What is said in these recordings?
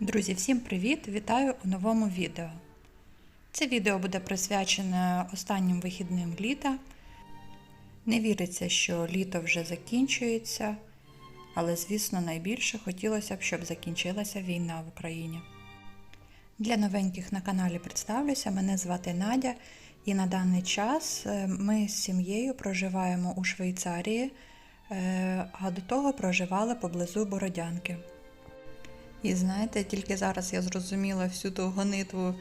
Друзі, всім привіт! Вітаю у новому відео. Це відео буде присвячене останнім вихідним літа. Не віриться, що літо вже закінчується, але, звісно, найбільше хотілося б, щоб закінчилася війна в Україні. Для новеньких на каналі представлюся, мене звати Надя, і на даний час е, ми з сім'єю проживаємо у Швейцарії, е, а до того проживали поблизу Бородянки. І знаєте, тільки зараз я зрозуміла всю ту гонитву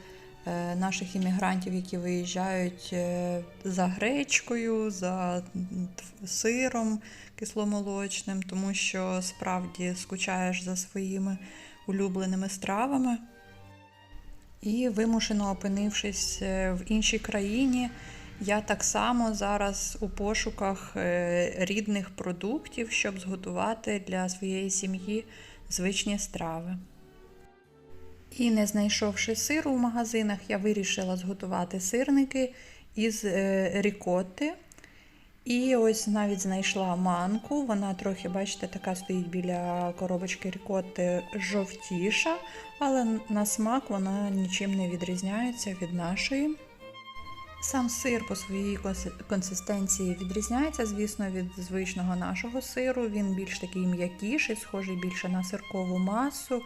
е, наших іммігрантів, які виїжджають е, за гречкою, за сиром кисломолочним, тому що справді скучаєш за своїми улюбленими стравами. І вимушено опинившись е, в іншій країні, я так само зараз у пошуках рідних продуктів, щоб зготувати для своєї сім'ї звичні страви. І не знайшовши сиру в магазинах, я вирішила зготувати сирники із е, рікотти. І ось навіть знайшла манку. Вона трохи, бачите, така стоїть біля коробочки рікотти жовтіша, але на смак вона нічим не відрізняється від нашої. Сам сир по своїй консистенції відрізняється, звісно, від звичного нашого сиру. Він більш такий м'якіший, схожий більше на сиркову масу.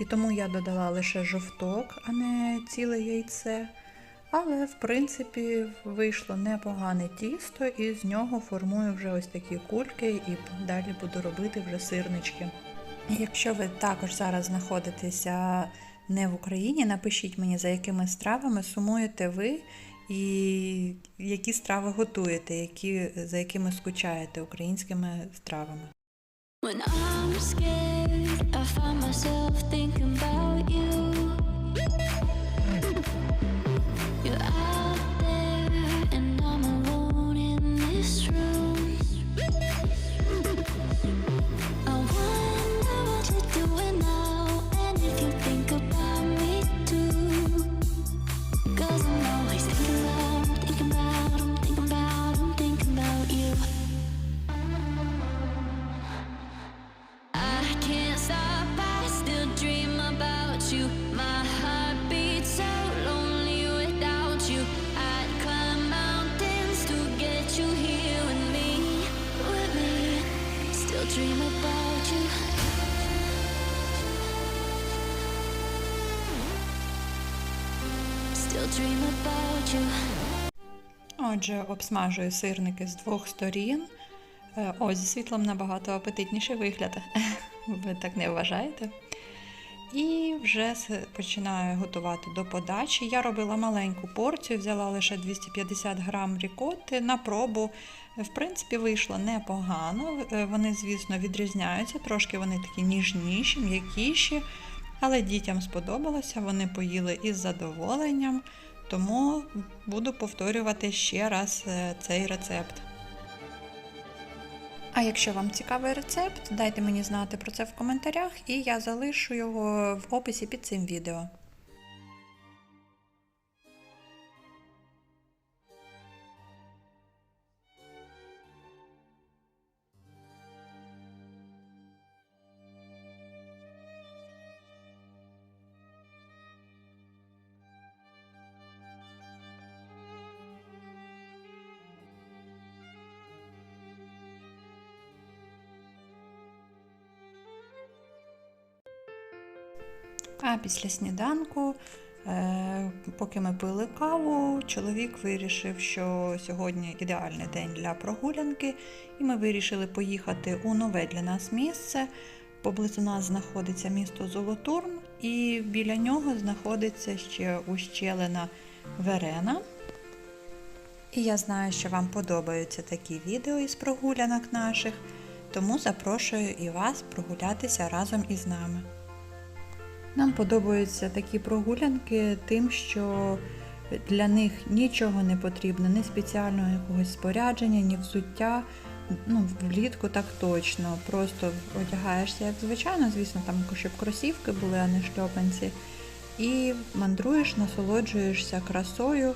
І тому я додала лише жовток, а не ціле яйце. Але, в принципі, вийшло непогане тісто, і з нього формую вже ось такі кульки, і далі буду робити вже сирнички. Якщо ви також зараз знаходитеся не в Україні, напишіть мені, за якими стравами сумуєте ви і які страви готуєте, які, за якими скучаєте українськими стравами. When I'm scared, I find myself thinking about you. Отже, обсмажую сирники з двох сторін. Е, Ось зі світлом набагато апетитніший вигляд. Ви так не вважаєте? І вже починаю готувати до подачі. Я робила маленьку порцію, взяла лише 250 грам рікотти на пробу. В принципі, вийшло непогано. Е, Вони, звісно, відрізняються, трошки вони такі ніжніші, м'якіші. Але дітям сподобалося, вони поїли із задоволенням, тому буду повторювати ще раз е, цей рецепт. А якщо вам цікавий рецепт, дайте мені знати про це в коментарях, і я залишу його в описі під цим відео. А після сніданку, е, поки ми пили каву, чоловік вирішив, що сьогодні ідеальний день для прогулянки, і ми вирішили поїхати у нове для нас місце. Поблизу нас знаходиться місто Золотурн, і біля нього знаходиться ще ущелина Верена. І я знаю, що вам подобаються такі відео із прогулянок наших, тому запрошую і вас прогулятися разом із нами. Нам подобаються такі прогулянки тим, що для них нічого не потрібно, ні спеціального якогось спорядження, ні взуття. Ну, влітку так точно. Просто одягаєшся, як звичайно, звісно, там щоб кросівки були, а не шльопанці. І мандруєш, насолоджуєшся красою.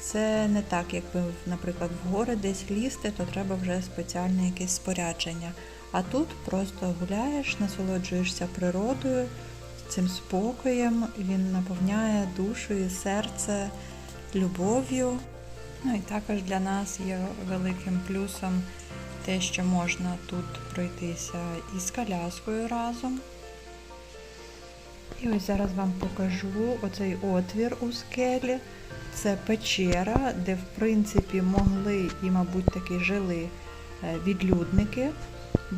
Це не так, якби, наприклад, в гори десь лізти, то треба вже спеціальне якесь спорядження. А тут просто гуляєш, насолоджуєшся природою, цим спокоєм, він наповняє душу і серце любов'ю. Ну і також для нас є великим плюсом те, що можна тут пройтися із коляскою разом. І ось зараз вам покажу оцей отвір у скелі. Це печера, де в принципі могли і, мабуть, таки жили е, відлюдники.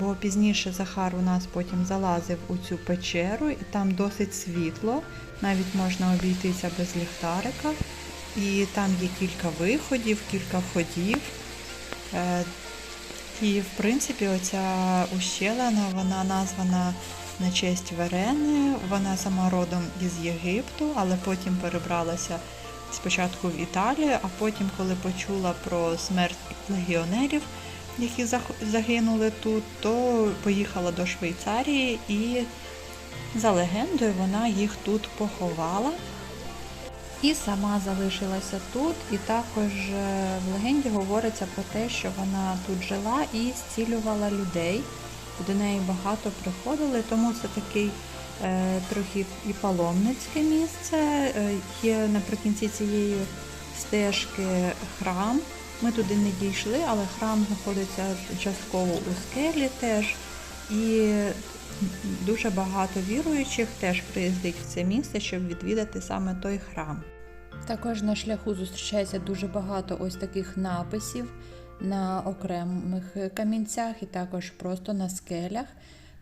Бо пізніше Захар у нас потім залазив у цю печеру, і там досить світло, навіть можна обійтися без ліхтарика. І там є кілька виходів, кілька входів. Е, І, в принципі, оця ущелина, вона названа на честь Верени. Вона сама родом із Єгипту, але потім перебралася спочатку в Італію, а потім, коли почула про смерть легіонерів, які загинули тут, то поїхала до Швейцарії і за легендою вона їх тут поховала. І сама залишилася тут, і також е, в легенді говориться про те, що вона тут жила і зцілювала людей. До неї багато приходили, тому це такий е, трохи і паломницьке місце. Е, є наприкінці цієї стежки храм. Ми туди не дійшли, але храм знаходиться частково у скелі теж. І дуже багато віруючих теж приїздить в це місце, щоб відвідати саме той храм. Також на шляху зустрічається дуже багато ось таких написів на окремих камінцях і також просто на скелях.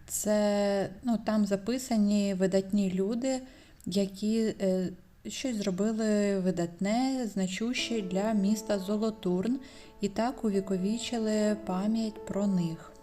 Це ну, там записані видатні люди, які е, щось зробили видатне, значуще для міста Золотурн, і так увіковічили пам'ять про них.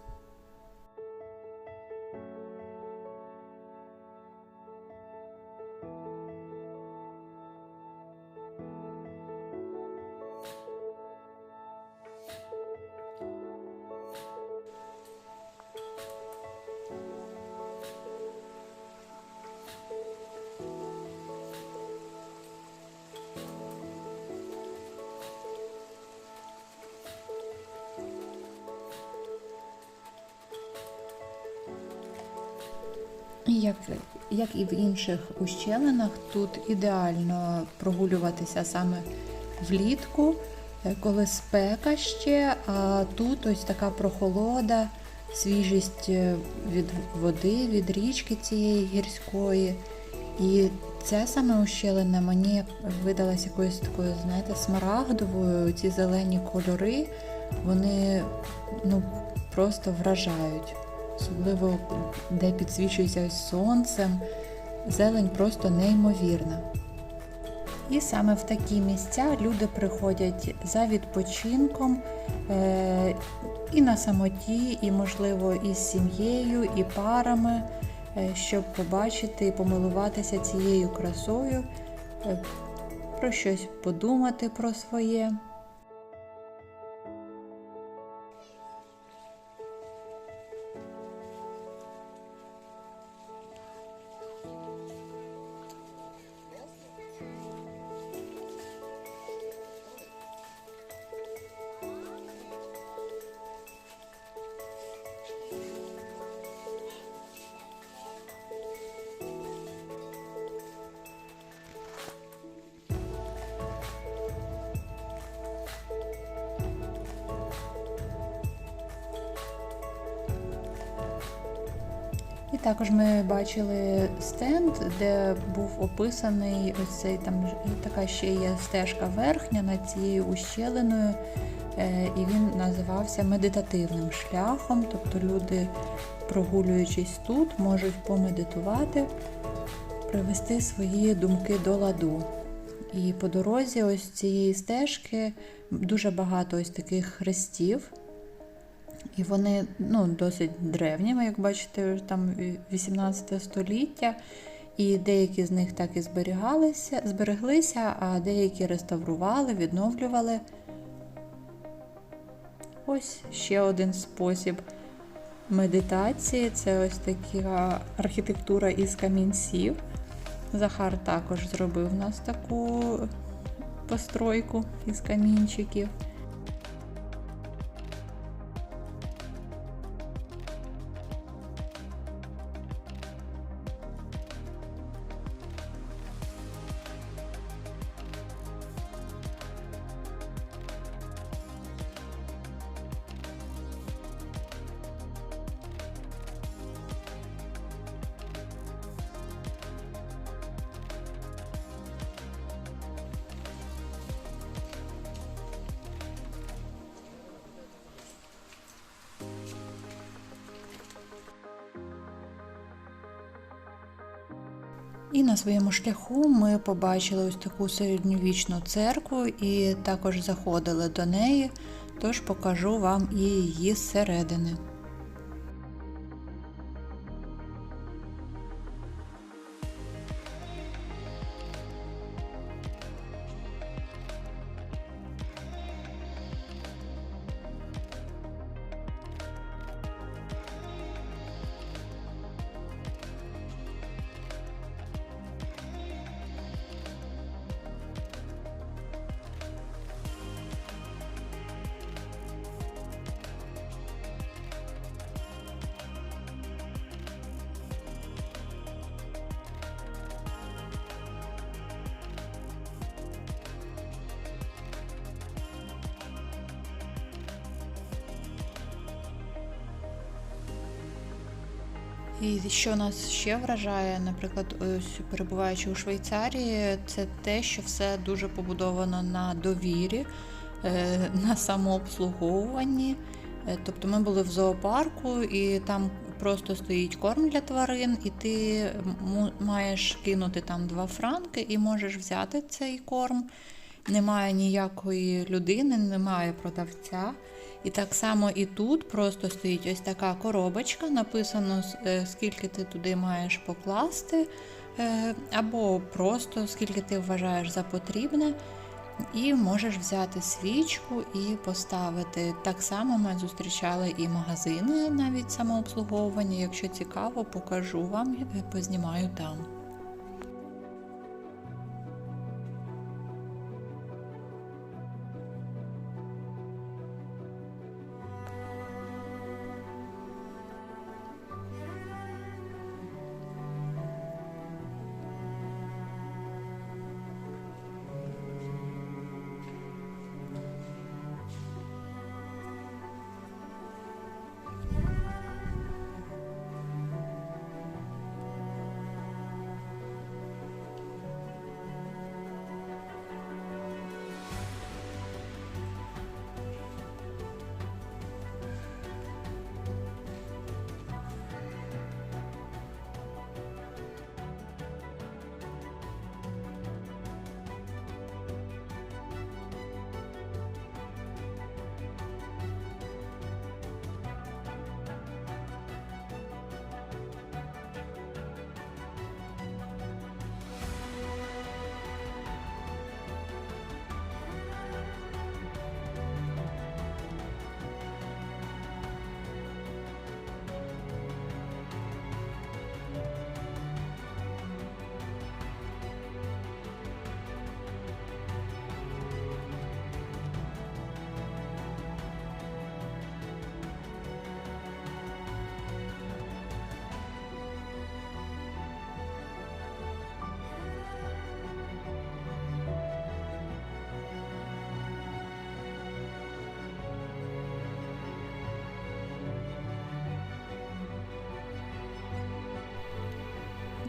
Як, як і в інших ущелинах, тут ідеально прогулюватися саме влітку, е, коли спека ще, а тут ось така прохолода, свіжість е, від води, від річки цієї гірської. І ця саме ущелина мені видалась якоюсь такою, знаєте, смарагдовою. Ці зелені кольори, вони ну, просто вражають особливо де підсвічується сонцем. Зелень просто неймовірна. І саме в такі місця люди приходять за відпочинком е- і на самоті, і, можливо, із сім'єю, і парами, е- щоб побачити і помилуватися цією красою, е- про щось подумати про своє. Також ми бачили стенд, де був описаний ось цей там така ще є стежка верхня над цією ущелиною, е, і він називався медитативним шляхом. Тобто люди, прогулюючись тут, можуть помедитувати, привести свої думки до ладу. І по дорозі ось цієї стежки дуже багато ось таких хрестів. І вони ну, досить древніми, як бачите, там 18 століття. І деякі з них так і зберігалися, збереглися, а деякі реставрували, відновлювали. Ось ще один спосіб медитації це ось така архітектура із камінців. Захар також зробив у нас таку постройку із камінчиків. І на своєму шляху ми побачили ось таку середньовічну церкву і також заходили до неї, тож покажу вам і її зсередини. І що нас ще вражає, наприклад, ось перебуваючи у Швейцарії, це те, що все дуже побудовано на довірі, е, на самообслуговуванні. Е, Тобто ми були в зоопарку, і там просто стоїть корм для тварин, і ти маєш кинути там два франки і можеш взяти цей корм. Немає ніякої людини, немає продавця. І так само і тут просто стоїть ось така коробочка, написано, е, скільки ти туди маєш покласти, е, або просто скільки ти вважаєш за потрібне. І можеш взяти свічку і поставити. Так само ми зустрічали і магазини, навіть самообслуговування. Якщо цікаво, покажу вам, е, познімаю там.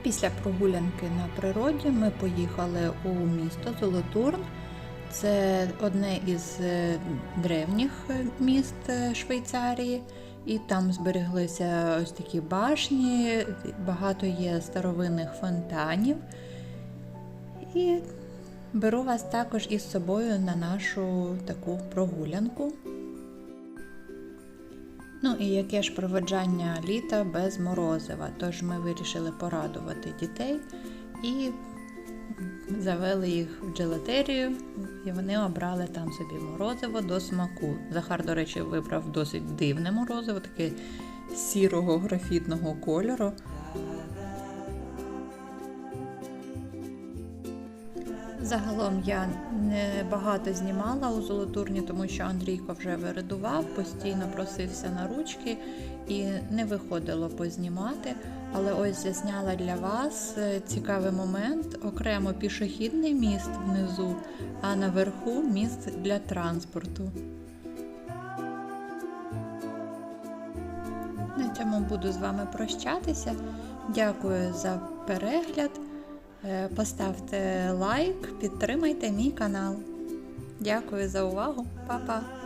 Після прогулянки на природі ми поїхали у місто Золотурн. Це одне із е, древніх е, міст е, Швейцарії, і там збереглися ось такі башні, багато є старовинних фонтанів. І беру вас також із собою на нашу таку прогулянку. Ну і яке ж проведжання літа без морозива. Тож ми вирішили порадувати дітей і завели їх в джелатерію, і вони обрали там собі морозиво до смаку. Захар, до речі, вибрав досить дивне морозиво, таке сірого графітного кольору. Загалом я не багато знімала у золотурні, тому що Андрійко вже виридував, постійно просився на ручки і не виходило познімати. Але ось засняла для вас е, цікавий момент: окремо пішохідний міст внизу, а наверху міст для транспорту. На цьому буду з вами прощатися. Дякую за перегляд. Е, Поставте лайк, підтримайте мій канал. Дякую за увагу, Па-па!